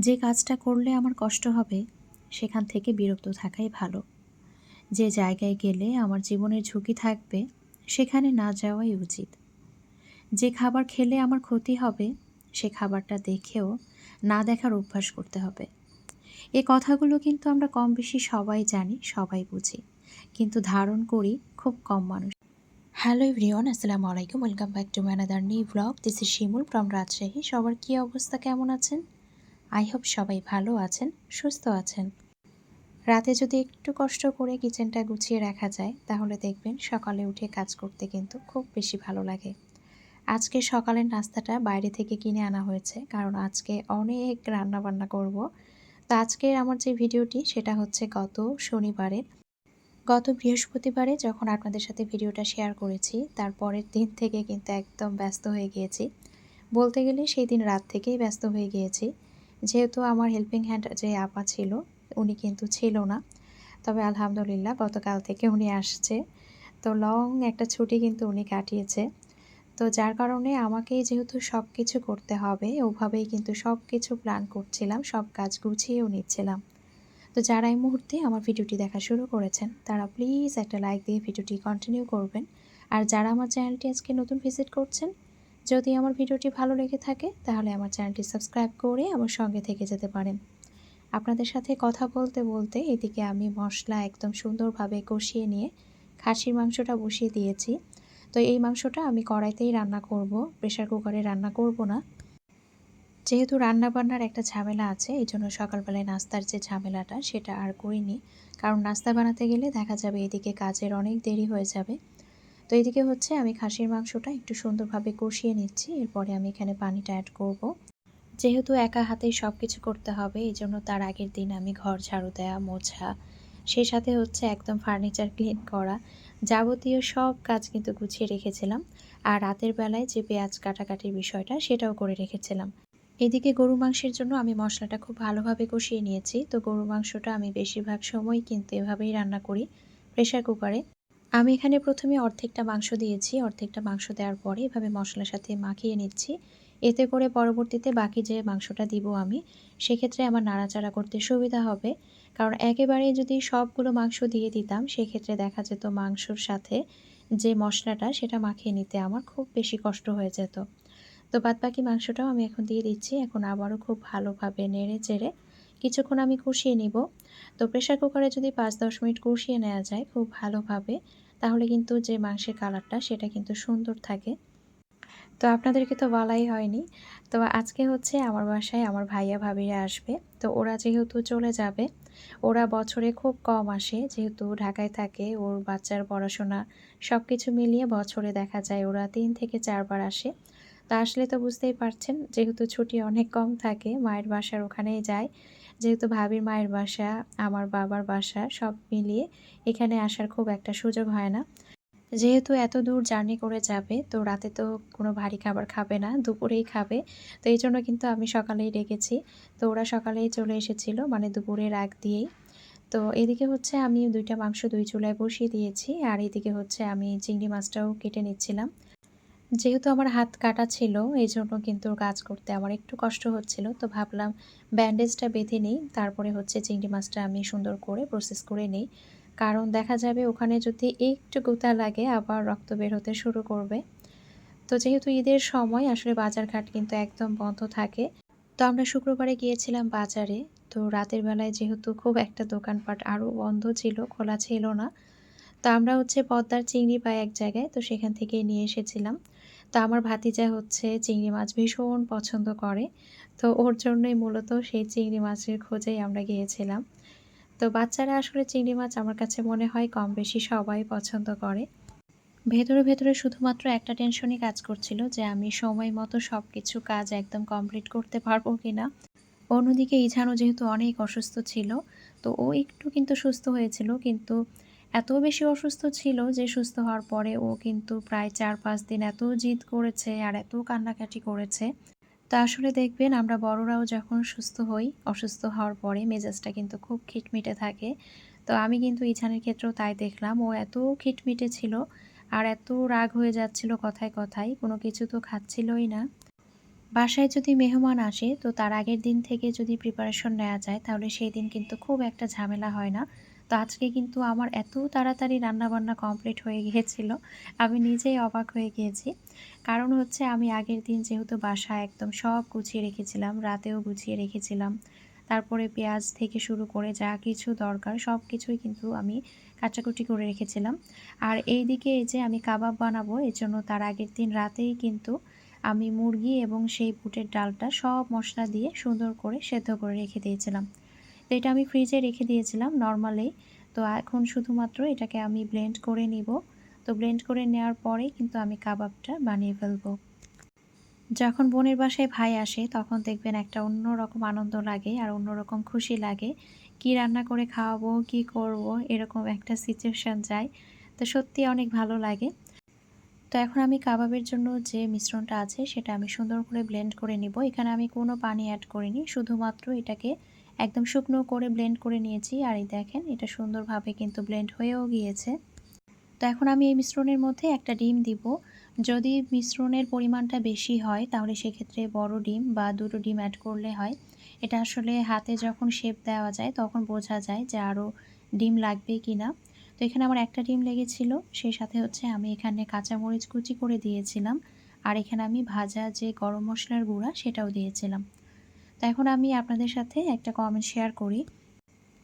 যে কাজটা করলে আমার কষ্ট হবে, সেখান থেকে বিরক্ত থাকাই ভালো। যে জায়গায় গেলে আমার জীবনের ঝুঁকি থাকবে, সেখানে না যাওয়াই উচিত। যে খাবার খেলে আমার ক্ষতি হবে, সে খাবারটা দেখেও না দেখার অভ্যাস করতে হবে। এ কথাগুলো কিন্তু আমরা কম বেশি সবাই জানি, সবাই বুঝি। কিন্তু ধারণ করি খুব কম মানুষ। হ্যালো এভরিওয়ান, আসসালামু আলাইকুম। Welcome back to another new blog. This is Shimul from Rajshahi সবার কী অবস্থা? কেমন আছেন? আই হোপ সবাই ভালো আছেন, সুস্থ আছেন। রাতে যদি একটু কষ্ট করে কিচেনটা গুছিয়ে রাখা যায়, তাহলে দেখবেন সকালে উঠে কাজ করতে কিন্তু খুব বেশি ভালো লাগে। আজকে সকালের নাস্তাটা বাইরে থেকে কিনে আনা হয়েছে, কারণ আজকে অনেক রান্না বান্না করব। তো আজকের আমার যে ভিডিওটি, সেটা হচ্ছে গত শনিবারের গত বৃহস্পতিবারে যখন আপনাদের সাথে ভিডিওটা শেয়ার করেছি তারপরের দিন থেকে কিন্তু একদম ব্যস্ত হয়ে গিয়েছি। বলতে গেলে সেই দিন রাত থেকেই ব্যস্ত হয়ে গিয়েছি। যেহেতু আমার হেল্পিং হ্যান্ড যে আপা ছিল, উনি কিন্তু ছিল না। তবে আলহামদুলিল্লাহ গতকাল থেকে উনি আসছে। তো লং একটা ছুটি কিন্তু উনি কাটিয়েছে। তো যার কারণে আমাকেই যেহেতু সব কিছু করতে হবে, ওভাবেই কিন্তু সব কিছু প্ল্যান করছিলাম, সব কাজ গুছিয়েও নিচ্ছিলাম। তো যারা এই মুহূর্তে আমার ভিডিওটি দেখা শুরু করেছেন, তারা প্লিজ একটা লাইক দিয়ে ভিডিওটি কন্টিনিউ করবেন। আর যারা আমার চ্যানেলটি আজকে নতুন ভিজিট করছেন যদি আমার ভিডিওটি ভালো লেগে থাকে, তাহলে আমার চ্যানেলটি সাবস্ক্রাইব করে আমার সঙ্গে থেকে যেতে পারেন। আপনাদের সাথে কথা বলতে বলতে এদিকে আমি মশলা একদম সুন্দরভাবে কষিয়ে নিয়ে খাসির মাংসটা বসিয়ে দিয়েছি। তো এই মাংসটা আমি কড়াইতেই রান্না করব প্রেশার কুকারে রান্না করব না। যেহেতু রান্না বান্নার একটা ঝামেলা আছে এই জন্য সকালবেলায় নাস্তার যে ঝামেলাটা, সেটা আর করিনি। কারণ নাস্তা বানাতে গেলে দেখা যাবে এদিকে কাজের অনেক দেরি হয়ে যাবে। তো এদিকে হচ্ছে আমি খাসির মাংসটা একটু সুন্দরভাবে কষিয়ে নিচ্ছি। এরপরে আমি এখানে পানিটা অ্যাড করব। যেহেতু একা হাতেই সব কিছু করতে হবে এই জন্য তার আগের দিন আমি ঘর ঝাড়ু দেওয়া মোছা, সেই সাথে হচ্ছে একদম ফার্নিচার ক্লিন করা যাবতীয় সব কাজ কিন্তু গুছিয়ে রেখেছিলাম। আর রাতের বেলায় যে পেঁয়াজ কাটাকাটির বিষয়টা সেটাও করে রেখেছিলাম। এদিকে গরু মাংসের জন্য আমি মশলাটা খুব ভালোভাবে কষিয়ে নিয়েছি। তো গরু মাংসটা আমি বেশিরভাগ সময় কিন্তু এভাবেই রান্না করি প্রেশার কুকারে। আমি এখানে প্রথমে অর্ধেকটা মাংস দিয়েছি, অর্ধেকটা মাংস দেওয়ার পরে এভাবে মশলার সাথে মাখিয়ে নিচ্ছি। এতে করে পরবর্তীতে বাকি যে মাংসটা দিব আমি, সেক্ষেত্রে আমার নাড়াচাড়া করতে সুবিধা হবে। কারণ একেবারে যদি সবগুলো মাংস দিয়ে দিতাম, সেক্ষেত্রে দেখা যেত মাংসর সাথে যে মশলাটা, সেটা মাখিয়ে নিতে আমার খুব বেশি কষ্ট হয়ে যেত। তো বাদ বাকি মাংসটাও আমি এখন দিয়ে দিচ্ছি, এখন আবারও খুব ভালোভাবে নেড়ে চেড়ে কিছুক্ষণ আমি কষিয়ে নিব। তো প্রেশার কুকারে যদি পাঁচ দশ মিনিট কষিয়ে নেওয়া যায় খুব ভালোভাবে, তাহলে কিন্তু যে মাংসের কালারটা সেটা কিন্তু সুন্দর থাকে। তো আপনাদেরকে তো বলাই হয়নি। তো আজকে হচ্ছে আমার বাসায় আমার ভাইয়া ভাবিরা আসবে। তো ওরা যেহেতু চলে যাবে, ওরা বছরে খুব কম আসে। যেহেতু ঢাকায় থাকে, ওর বাচ্চার পড়াশোনা সব কিছু মিলিয়ে বছরে দেখা যায় ওরা তিন থেকে চারবার আসে। তা আসলে তো বুঝতেই পারছেন, যেহেতু ছুটি অনেক কম থাকে, মায়ের বাসার ওখানেই যায়। যেহেতু ভাবির মায়ের বাসা, আমার বাবার বাসা, সব মিলিয়ে এখানে আসার খুব একটা সুযোগ হয় না। যেহেতু এত দূর জার্নি করে যাবে, তো রাতে তো কোনো ভারী খাবার খাবে না, দুপুরেই খাবে। তো এই জন্য কিন্তু আমি সকালেই ডেকেছি। তো ওরা সকালেই চলে এসেছিল মানে দুপুরের আগ দিয়েই। তো এদিকে হচ্ছে আমি দুইটা মাংস দুই চুলায় বসিয়ে দিয়েছি, আর এদিকে হচ্ছে আমি চিংড়ি মাছটাও কেটে নিচ্ছিলাম। যেহেতু আমার হাত কাটা ছিল এই জন্য কিন্তু কাজ করতে আমার একটু কষ্ট হচ্ছিল। তো ভাবলাম ব্যান্ডেজটা বেঁধে নিই, তারপরে হচ্ছে চিংড়ি মাছটা আমি সুন্দর করে প্রসেস করে নিই। কারণ দেখা যাবে ওখানে যদি একটু গুতা লাগে, আবার রক্ত বের হতে শুরু করবে। তো যেহেতু ঈদের সময়, আসলে বাজারঘাট কিন্তু একদম বন্ধ থাকে। তো আমরা শুক্রবারে গিয়েছিলাম বাজারে। তো রাতের বেলায় যেহেতু খুব একটা দোকানপাট আরও বন্ধ ছিল, খোলা ছিল না। তো আমরা হচ্ছে পদ্মার চিংড়ি পাই এক জায়গায়, তো সেখান থেকে নিয়ে এসেছিলাম। তো আমার ভাতিজা হচ্ছে চিংড়ি মাছ ভীষণ পছন্দ করে। তো ওর জন্যই মূলত সেই চিংড়ি মাছের খোঁজেই আমরা গিয়েছিলাম। তো বাচ্চারা আসলে চিংড়ি মাছ আমার কাছে মনে হয় কম বেশি সবাই পছন্দ করে। ভেতরে ভেতরে শুধুমাত্র একটা টেনশনই কাজ করছিল যে আমি সময় মতো সব কিছু কাজ একদম কমপ্লিট করতে পারব কি না অন্যদিকে ইঝানো যেহেতু অনেক অসুস্থ ছিল, তো ও একটু কিন্তু সুস্থ হয়েছিল, কিন্তু এত বেশি অসুস্থ ছিল যে সুস্থ হওয়ার পরে ও কিন্তু প্রায় চার পাঁচ দিন এত জিদ করেছে আর এত কান্নাকাটি করেছে। তো আসলে দেখবেন আমরা বড়রাও যখন সুস্থ হই, অসুস্থ হওয়ার পরে মেজাজটা কিন্তু খুব খিটমিটে থাকে। তো আমি কিন্তু ইছানের ক্ষেত্রেও তাই দেখলাম। ও এত খিটমিটে ছিল আর এত রাগ হয়ে যাচ্ছিল কথায় কথায়, কোনো কিছু তো খাচ্ছিলই না। বাসায় যদি মেহমান আসে, তো তার আগের দিন থেকে যদি প্রিপারেশন নেওয়া যায়, তাহলে সেই দিন কিন্তু খুব একটা ঝামেলা হয় না। তো আজকে কিন্তু আমার এত তাড়াতাড়ি রান্নাবান্না কমপ্লিট হয়ে গিয়েছিল, আমি নিজেই অবাক হয়ে গিয়েছি। কারণ হচ্ছে আমি আগের দিন যেহেতু বাসায় একদম সব গুছিয়ে রেখেছিলাম, রাতেও গুছিয়ে রেখেছিলাম। তারপরে পেঁয়াজ থেকে শুরু করে যা কিছু দরকার সব কিছুই কিন্তু আমি কাটাকুটি করে রেখেছিলাম। আর এই দিকে এই যে আমি কাবাব বানাবো, এর জন্য তার আগের দিন রাতেই কিন্তু আমি মুরগি এবং সেই বুটের ডালটা সব মশলা দিয়ে সুন্দর করে সেদ্ধ করে রেখে দিয়েছিলাম। তো এটা আমি ফ্রিজে রেখে দিয়েছিলাম নর্মালি তো এখন শুধুমাত্র এটাকে আমি ব্লেন্ড করে নিব। তো ব্লেন্ড করে নেওয়ার পরে কিন্তু আমি কাবাবটা বানিয়ে ফেলব। যখন বোনের বাসায় ভাই আসে, তখন দেখবেন একটা অন্যরকম আনন্দ লাগে আর অন্যরকম খুশি লাগে। কি রান্না করে খাওয়াবো, কি করব, এরকম একটা সিচুয়েশান যায়। তো সত্যি অনেক ভালো লাগে। তো এখন আমি কাবাবের জন্য যে মিশ্রণটা আছে, সেটা আমি সুন্দর করে ব্লেন্ড করে নিব। এখানে আমি কোনো পানি অ্যাড করিনি, শুধুমাত্র এটাকে একদম শুকনো করে ব্লেন্ড করে নিয়েছি। আর এই দেখেন, এটা সুন্দরভাবে কিন্তু ব্লেন্ড হয়েও গিয়েছে। তো এখন আমি এই মিশ্রণের মধ্যে একটা ডিম দিব। যদি মিশ্রণের পরিমাণটা বেশি হয়, তাহলে সেক্ষেত্রে বড় ডিম বা দুটো ডিম অ্যাড করলে হয়। এটা আসলে হাতে যখন শেপ দেওয়া যায়, তখন বোঝা যায় যে আরও ডিম লাগবে কি না তো এখানে আমার একটা ডিম লেগেছিল, সেই সাথে হচ্ছে আমি এখানে কাঁচামরিচ কুচি করে দিয়েছিলাম। আর এখানে আমি ভাজা যে গরম মশলার গুঁড়া, সেটাও দিয়েছিলাম। তো এখন আমি আপনাদের সাথে একটা কমেন্ট শেয়ার করি।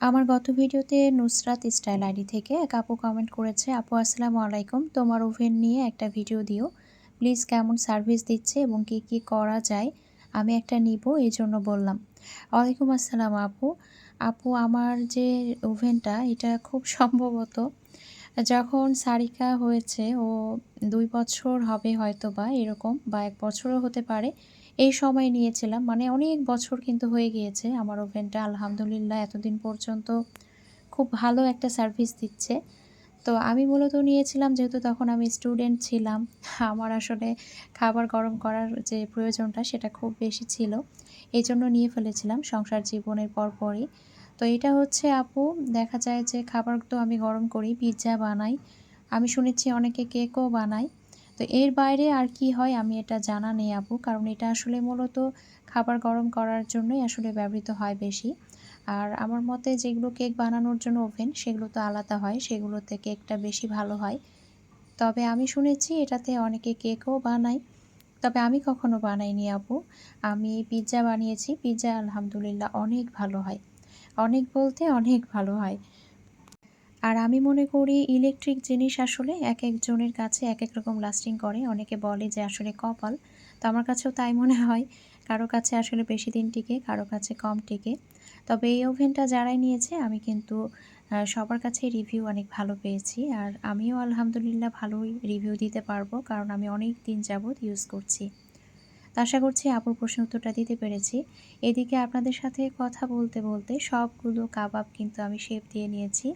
আমার গত ভিডিওতে নুসরাত স্টাইল আইডি থেকে এক আপু কমেন্ট করেছে, আপু, আসসালামু আলাইকুম। তোমার ওভেন নিয়ে একটা ভিডিও দিও। প্লিজ কেমন সার্ভিস দিচ্ছে এবং কি কি করা যায়? আমি একটা নিব এই জন্য বললাম। ওয়ালাইকুম আসসালাম আপু। আপু, আমার যে ওভেনটা এটা খুব সম্ভবত যখন সারিকা হয়েছে, ও দুই বছর হবে হয়তো বা এরকম বা এক বছরও হতে পারে এই সময় নিয়েছিলাম। মানে অনেক বছর কিন্তু হয়ে গিয়েছে আমার ওভেনটা। আলহামদুলিল্লাহ এতদিন পর্যন্ত খুব ভালো একটা সার্ভিস দিচ্ছে। তো আমি মূলত নিয়েছিলাম যেহেতু তখন আমি স্টুডেন্ট ছিলাম। আমার আসলে খাবার গরম করার যে প্রয়োজনটা সেটা খুব বেশি ছিল। এই জন্য নিয়ে ফেলেছিলাম সংসার জীবনের পরপরই। তো এটা হচ্ছে, আপু, দেখা যায় যে খাবার তো আমি গরম করি, পিৎজা বানাই। আমি শুনেছি অনেকে কেকও বানায়। তো এর বাইরে আর কি হয় আমি এটা জানা নেই আপু, কারণ এটা আসলে মূলত খাবার গরম করার জন্যই আসলে ব্যবহৃত হয় বেশি। আর আমার মতে যেগুলো কেক বানানোর জন্য ওভেন, সেগুলো তো আলাদা হয়, সেগুলোতে কেকটা বেশি ভালো হয়। তবে আমি শুনেছি এটাতে অনেকে কেকও বানায়। তবে আমি কখনো বানাইনি আপু। আমি পিৎজা বানিয়েছি, পিৎজা আলহামদুলিল্লাহ অনেক ভালো হয়। অনেক বলতে অনেক ভালো হয়। আর আমি মনে করি ইলেকট্রিক জিনিস আসলে এক একজনের কাছে এক এক রকম লাস্টিং করে। অনেকে বলে যে আসলে কপাল। তো আমার কাছেও তাই মনে হয়। কারও কাছে আসলে বেশি দিন টিকে, কারও কাছে কম টিকে। তবে এই ওভেনটা যারাই নিয়েছে, আমি কিন্তু সবার কাছে রিভিউ অনেক ভালো পেয়েছি। আর আমিও আলহামদুলিল্লাহ ভালোই রিভিউ দিতে পারব, কারণ আমি অনেক দিন যাবৎ ইউজ করছি। আশা করছি আপুর প্রশ্ন উত্তরটা দিতে পেরেছি। এদিকে আপনাদের সাথে কথা বলতে বলতে সবগুলো কাবাব কিন্তু আমি শেপ দিয়ে নিয়েছি।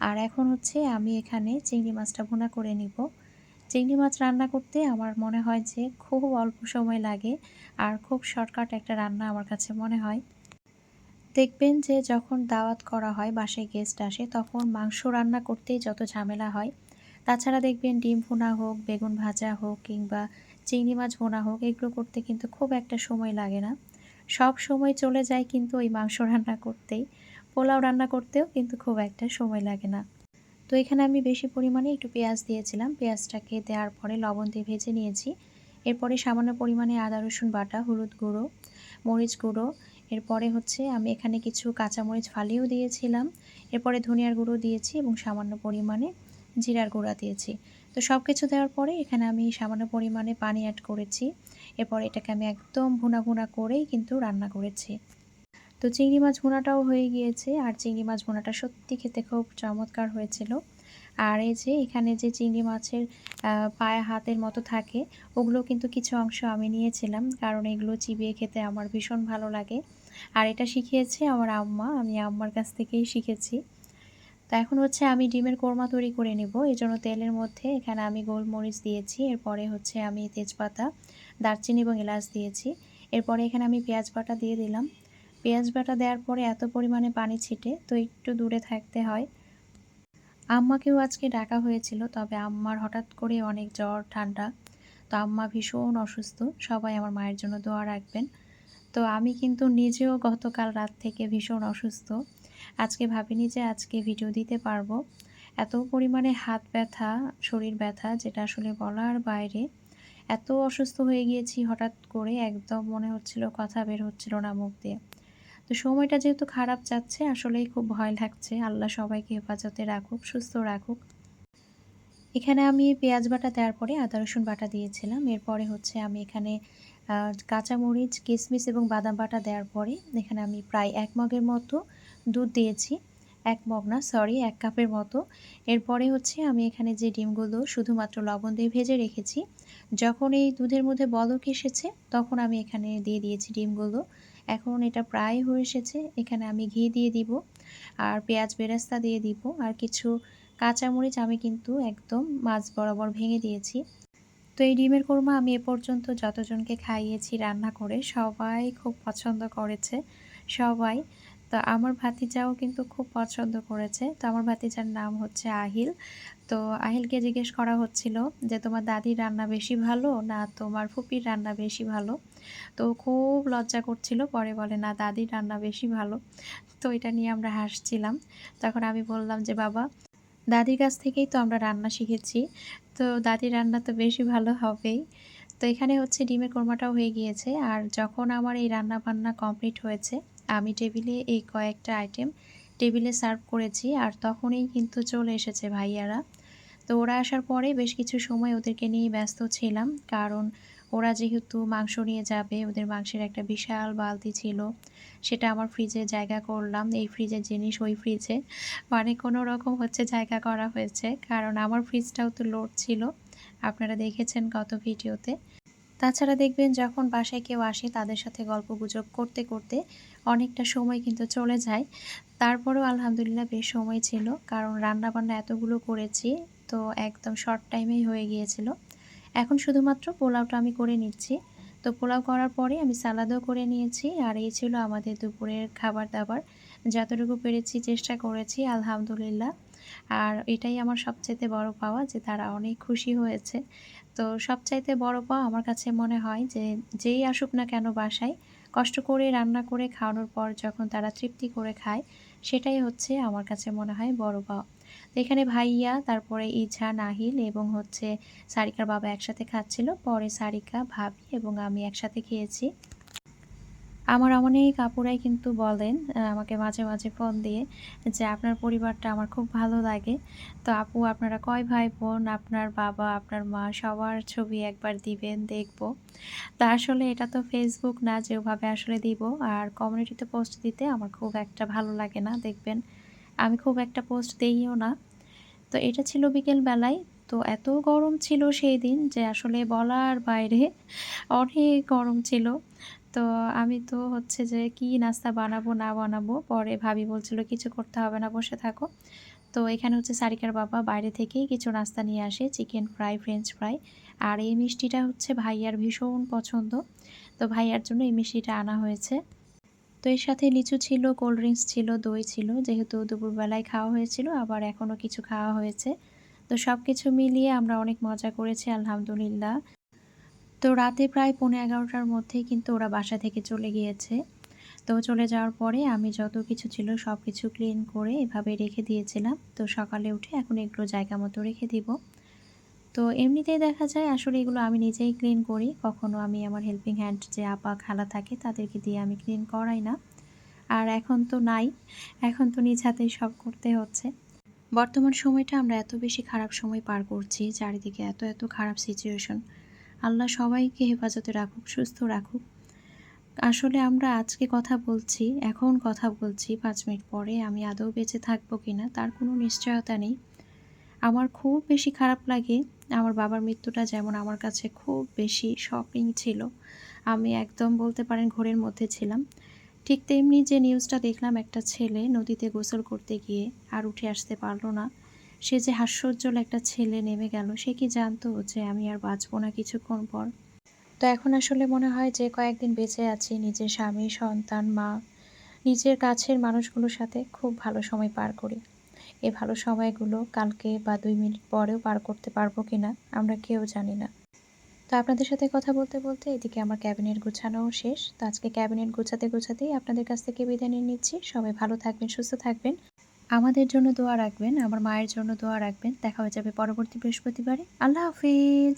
আর এখন হচ্ছে আমি এখানে চিংড়ি মাছটা ভুনা করে নিব। চিংড়ি মাছ রান্না করতে আমার মনে হয় যে খুব অল্প সময় লাগে আর খুব শর্টকাট একটা রান্না আমার কাছে মনে হয়। দেখবেন যে যখন দাওয়াত করা হয়, বাসায় গেস্ট আসে, তখন মাংস রান্না করতেই যত ঝামেলা হয়। তাছাড়া দেখবেন ডিম ভুনা হোক, বেগুন ভাজা হোক কিংবা চিংড়ি মাছ ভোনা হোক, এগুলো করতে কিন্তু খুব একটা সময় লাগে না। সব সময় চলে যায় কিন্তু ওই মাংস রান্না করতেই। পোলাও রান্না করতেও কিন্তু খুব একটা সময় লাগে না। তো এখানে আমি বেশি পরিমাণে একটু পেঁয়াজ দিয়েছিলাম। পেঁয়াজটাকে দেওয়ার পরে লবণ দিয়ে ভেজে নিয়েছি। এরপরে সামান্য পরিমাণে আদা, রসুন বাটা, হলুদ গুঁড়ো, মরিচ গুঁড়ো। এরপরে হচ্ছে আমি এখানে কিছু কাঁচামরিচ ফালিয়েও দিয়েছিলাম। এরপরে ধনিয়ার গুঁড়ো দিয়েছি এবং সামান্য পরিমাণে জিরার গুঁড়া দিয়েছি। তো সব কিছু দেওয়ার পরে এখানে আমি সামান্য পরিমাণে পানি অ্যাড করেছি। এরপর এটাকে আমি একদম ভুনা ভুনা করেই কিন্তু রান্না করেছি। তো চিংড়ি মাছ ভুনাটাও হয়ে গিয়েছে, আর চিংড়ি মাছ ভুনাটা সত্যি খেতে খুব চমৎকার হয়েছিল। আর এই যে এখানে যে চিংড়ি মাছের পায়ে হাতের মতো থাকে, ওগুলো কিন্তু কিছু অংশ আমি নিয়েছিলাম, কারণ এগুলো চিবিয়ে খেতে আমার ভীষণ ভালো লাগে। আর এটা শিখিয়েছে আমার আম্মা, আমি আম্মার কাছ থেকেই শিখেছি। তো এখন হচ্ছে আমি ডিমের কোরমা তৈরি করে নেব এই জন্য তেলের মধ্যে এখানে আমি গোলমরিচ দিয়েছি, এরপরে হচ্ছে আমি তেজপাতা, দারচিনি এবং এলাচ দিয়েছি। এরপরে এখানে আমি পেঁয়াজ বাটা দিয়ে দিলাম। পেঁয়াজ বাটা দেওয়ার পরে এত পরিমাণে পানি ছিটে, তো একটু দূরে থাকতে হয়। আম্মাকেও আজকে ডাকা হয়েছিল, তবে আম্মার হঠাৎ করে অনেক জ্বর, ঠান্ডা। তো আম্মা ভীষণ অসুস্থ, সবাই আমার মায়ের জন্য দোয়া রাখবেন। তো আমি কিন্তু নিজেও গতকাল রাত থেকে ভীষণ অসুস্থ। আজকে ভাবিনি যে আজকে ভিডিও দিতে পারব। এত পরিমাণে হাত ব্যথা, শরীর ব্যথা, যেটা আসলে বলার বাইরে। এত অসুস্থ হয়ে গিয়েছি, হঠাৎ করে একদম মনে হচ্ছিল, কথা বের হচ্ছিল না মুখ দিয়ে। তো সময়টা যেহেতু খারাপ যাচ্ছে, আসলেই খুব ভয় লাগছে। আল্লাহ সবাইকে হেফাজতে রাখুক, সুস্থ রাখুক। এখানে আমি পেঁয়াজ বাটা দেওয়ার পরে আদা, রসুন বাটা দিয়েছিলাম। এরপরে হচ্ছে আমি এখানে কাঁচামরিচ কিশমিশ এবং বাদাম বাটা দেওয়ার পরে এখানে আমি প্রায় এক মগের মতো দুধ দিয়েছি। এক মগ না সরি এক কাপের মতো। এরপরে হচ্ছে আমি এখানে যে ডিমগুলো শুধুমাত্র লবণ দিয়ে ভেজে রেখেছি, যখন এই দুধের মধ্যে বলক এসেছে, তখন আমি এখানে দিয়ে দিয়েছি ডিমগুলো। এখন এটা প্রায় হয়ে এসেছে। এখানে আমি ঘি দিয়ে দিব, আর পেঁয়াজ বেরেস্তা দিয়ে দিব, আর কিছু কাঁচামরিচ আমি কিন্তু একদম মাছ বরাবর ভেঙে দিয়েছি। তো এই ডিমের কোরমা আমি এ পর্যন্ত যতজনকে খাইয়েছি, রান্না করে সবাই খুব পছন্দ করেছে। সবাই তো আমার ভাতিজাও কিন্তু খুব পছন্দ করেছে। তো আমার ভাতিজার নাম হচ্ছে আহিল। তো আহিলকে জিজ্ঞেস করা হচ্ছিল যে, তোমার দাদির রান্না বেশি ভালো না তোমার ফুপির রান্না বেশি ভালো? তো খুব লজ্জা করছিল। পরে বলে, না, দাদির রান্না বেশি ভালো। তো এটা নিয়ে আমরা হাসছিলাম। তখন আমি বললাম যে, বাবা, দাদির কাছ থেকেই তো আমরা রান্না শিখেছি। তো দাদির রান্না তো বেশি ভালো হবেই। তো এখানে হচ্ছে ডিমের কোরমাটাও হয়ে গিয়েছে। আর যখন আমার এই রান্না বান্না কমপ্লিট হয়েছে আমি টেবিলে এই কয়েকটা আইটেম টেবিলে সার্ভ করেছি আর তখনই কিন্তু চলে এসেছে ভাইয়ারা। তো ওরা আসার পরে বেশ কিছু সময় ওদেরকে নিয়ে ব্যস্ত ছিলাম কারণ ওরা যেহেতু মাংস নিয়ে যাবে, ওদের মাংসের একটা বিশাল বালতি ছিল, সেটা আমার ফ্রিজে জায়গা করলাম। এই ফ্রিজের জিনিস ওই ফ্রিজে। মানে কোনো রকম হচ্ছে জায়গা করা হয়েছে, কারণ আমার ফ্রিজটাও তো লোড ছিল। আপনারা দেখেছেন গত ভিডিওতে। তাছাড়া দেখবেন যখন বাসায় কেউ আসে তাদের সাথে গল্প গুজব করতে করতে অনেকটা সময় কিন্তু চলে যায়। তারপরেও আলহামদুলিল্লাহ বেশ সময় ছিল। কারণ রান্না বান্না এতগুলো করেছি তো একদম শর্ট টাইমেই হয়ে গিয়েছিল। এখন শুধুমাত্র পোলাওটা আমি করে নিচ্ছি। তো পোলাও করার পরে আমি সালাদও করে নিয়েছি। আর এই ছিল আমাদের দুপুরের খাবার দাবার। যতটুকু পেরেছি, চেষ্টা করেছি, আলহামদুলিল্লাহ। আর এটাই আমার সবচাইতে বড় পাওয়া যে তারা অনেক খুশি হয়েছে। তো সবচাইতে বড় পাওয়া আমার কাছে মনে হয় যে, যেই আসুক না কেন বাসায়, কষ্ট করে রান্না করে খাওয়ানোর পর যখন তারা তৃপ্তি করে খায়, সেটাই হচ্ছে আমার কাছে মনে হয় বড় পাওয়া। তো এখানে ভাইয়া, তারপরে ইছা নাহিল এবং হচ্ছে সারিকার বাবা একসাথে খাচ্ছিল, পরে সারিকা, ভাবি এবং আমি একসাথে খেয়েছি। আমার অনেক আপুরাই কিন্তু বলেন আমাকে মাঝে মাঝে ফোন দিয়ে যে আপনার পরিবারটা আমার খুব ভালো লাগে। তো আপু, আপনারা কয় ভাই বোন আপনার বাবা, আপনার মা, সবার ছবি একবার দিবেন, দেখব। তা আসলে এটা তো ফেসবুক না যেভাবে আসলে দিব। আর কমিউনিটিতে পোস্ট দিতে আমার খুব একটা ভালো লাগে না, দেখবেন। আমি খুব একটা পোস্ট দিইও না। তো এটা ছিল বিকেল বেলায় তো এত গরম ছিল সেই দিন যে আসলে বলার বাইরে অনেক গরম ছিল। তো আমি তো হচ্ছে যে কি নাস্তা বানাবো, না বানাবো, পরে ভাবি বলছিল কিছু করতে হবে না, বসে থাকো। তো এখানে হচ্ছে সারিকার বাবা বাইরে থেকেই কিছু নাস্তা নিয়ে আসে, চিকেন ফ্রাই, ফ্রেঞ্চ ফ্রাই। আর এই মিষ্টিটা হচ্ছে ভাইয়ার ভীষণ পছন্দ। তো ভাইয়ার জন্য এই মিষ্টিটা আনা হয়েছে। তো এর সাথে লিচু ছিল, কোল্ড ড্রিঙ্কস ছিল, দই ছিল, যেহেতু দুপুরবেলায় খাওয়া হয়েছিল, আবার এখনও কিছু খাওয়া হয়েছে। তো সব কিছু মিলিয়ে আমরা অনেক মজা করেছি, আলহামদুলিল্লাহ। তো রাতে প্রায় পৌনে এগারোটার মধ্যেই কিন্তু ওরা বাসা থেকে চলে গিয়েছে। তো চলে যাওয়ার পরে আমি যত কিছু ছিল সব কিছু ক্লিন করে এভাবে রেখে দিয়েছিলাম। তো সকালে উঠে এখন এগুলো জায়গা মতো রেখে দিব। তো এমনিতেই দেখা যায় আসলে এগুলো আমি নিজেই ক্লিন করি। কখনো আমি আমার হেল্পিং হ্যান্ড যে আপা, খালা থাকে তাদেরকে দিয়ে আমি ক্লিন করাই না। আর এখন তো নাই। এখন তো নিজ হাতেই সব করতে হচ্ছে। বর্তমান সময়টা আমরা এত বেশি খারাপ সময় পার করছি, চারিদিকে এত এত খারাপ সিচুয়েশন আল্লাহ সবাইকে হেফাজতে রাখুক, সুস্থ রাখুক। আসলে আমরা আজকে কথা বলছি, এখন কথা বলছি, পাঁচ মিনিট পরে আমি আদৌ বেঁচে থাকব কি না তার কোনো নিশ্চয়তা নেই। আমার খুব বেশি খারাপ লাগে আমার বাবার মৃত্যুটা যেমন আমার কাছে খুব বেশি শপিং ছিল। আমি একদম বলতে পারেন ঘোরের মধ্যে ছিলাম। ঠিক তেমনি যে নিউজটা দেখলাম একটা ছেলে নদীতে গোসল করতে গিয়ে আর উঠে আসতে পারল না। সে যে হাস্যোজ্জ্বল একটা ছেলে নেমে গেল, সে কি জানতো যে আমি আর বাঁচবো না কিছুক্ষণ পর? তো এখন আসলে মনে হয় যে কয়েকদিন বেঁচে আছি, নিজের স্বামী, সন্তান, মা, নিজের কাছের মানুষগুলোর সাথে খুব ভালো সময় পার করি। এই ভালো সময়গুলো কালকে বা দুই মিনিট পরেও পার করতে পারব কি না, আমরা কেউ জানি না। তো আপনাদের সাথে কথা বলতে বলতে এদিকে আমার ক্যাবিনেট গোছানোও শেষ। তো আজকে ক্যাবিনেট গোছাতে গোছাতেই আপনাদের কাছ থেকে বিদায় নিয়ে নিচ্ছি। সবাই ভালো থাকবেন, সুস্থ থাকবেন। আমাদের জন্য দোয়া রাখবেন, আমার মায়ের জন্য দোয়া রাখবেন। দেখা হয়ে যাবে পরবর্তী বৃহস্পতিবারে। আল্লাহ হাফিজ।